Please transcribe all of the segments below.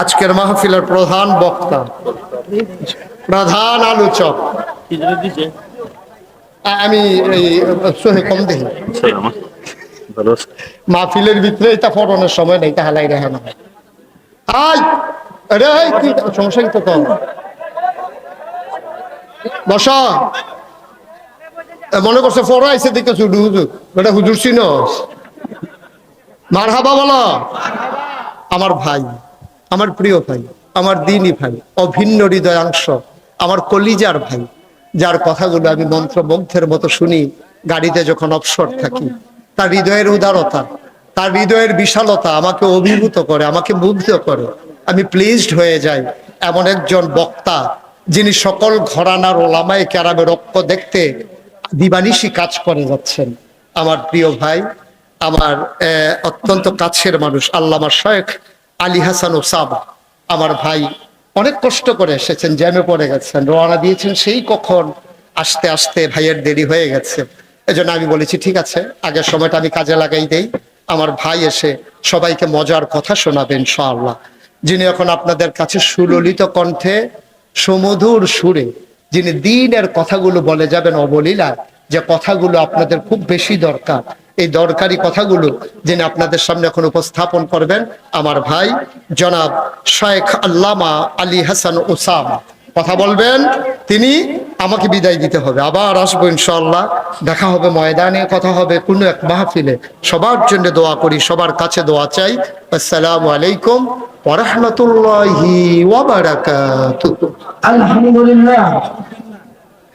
আজকের মাহফিলের প্রধান বক্তা, প্রধান আলোচক। আমি এই কম দেখি। মাহফিলের ভিতরে এটা ফরনের সময় নেই তা হালাই রেখে না আই, আরে কি সমস্যা তো বসা। মনে করছে আইসে দিকে চুডু হুজুর। বেটা, হুজুর মার হাবা বলো। আমার ভাই। আমার প্রিয় ভাই, আমার দিনই ভাই, অভিন্ন হৃদয়াংশ, আমার কলিজার ভাই, যার কথাগুলো আমি মন্ত্রমুগ্ধের মতো শুনি, গাড়িতে যখন অবসর থাকি, তার হৃদয়ের উদারতা, তার হৃদয়ের বিশালতা আমাকে অভিভূত করে, আমাকে মুগ্ধ করে। আমি প্লিজড হয়ে যাই এমন একজন বক্তা, যিনি সকল ঘরানার ওলামায় ক্যারামে রক্ত দেখতে দিবানিশি কাজ করে যাচ্ছেন। আমার প্রিয় ভাই, আমার অত্যন্ত কাছের মানুষ, আল্লামা শেখ আলী হাসান ওসামা আমার ভাই অনেক কষ্ট করে এসেছেন, জ্যামে পড়ে গেছেন, রওনা দিয়েছেন, সেই কখন আসতে আসতে ভাইয়ের দেরি হয়ে গেছে। এজন্য আমি বলেছি, ঠিক আছে, আগের সময়টা আমি কাজে লাগাই দেই। আমার ভাই এসে সবাইকে মজার কথা শোনাবেন ইনশাআল্লাহ। যিনি এখন আপনাদের কাছে সুললিত কণ্ঠে সুমধুর সুরে, যিনি দিনের কথাগুলো বলে যাবেন অবলীলা যে কথাগুলো আপনাদের খুব বেশি দরকার এই দরকারি কথাগুলো যিনি আপনাদের সামনে এখন উপস্থাপন করবেন, আমার ভাই জনাব শেখ আল্লামা আলী হাসান ওসামা। কথা বলবেন, তিনি আমাকে বিদায় দিতে হবে। আবার আসব ইনশাল্লাহ দেখা হবে ময়দানে, কথা হবে কোনো এক মাহফিলে। সবার জন্য দোয়া করি, সবার কাছে দোয়া চাই। আসসালামু আলাইকুম আলহামদুলিল্লাহ।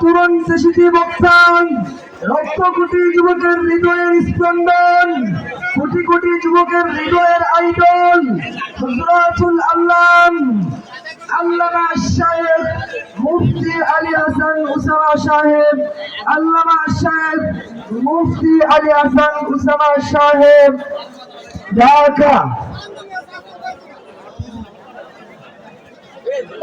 তরুণ দেশিতি বক্তা লক্ষ কোটি যুবকের হৃদয়ের স্পন্দন, কোটি কোটি যুবকের হৃদয়ের আইডল হজরতুল আল্লাহ আল্লামা সাহেব মুফতি আলী হাসান উসামা সাহেব, আল্লামা সাহেব মুফতি আলী হাসান উসামা সাহেব, ঢাকা।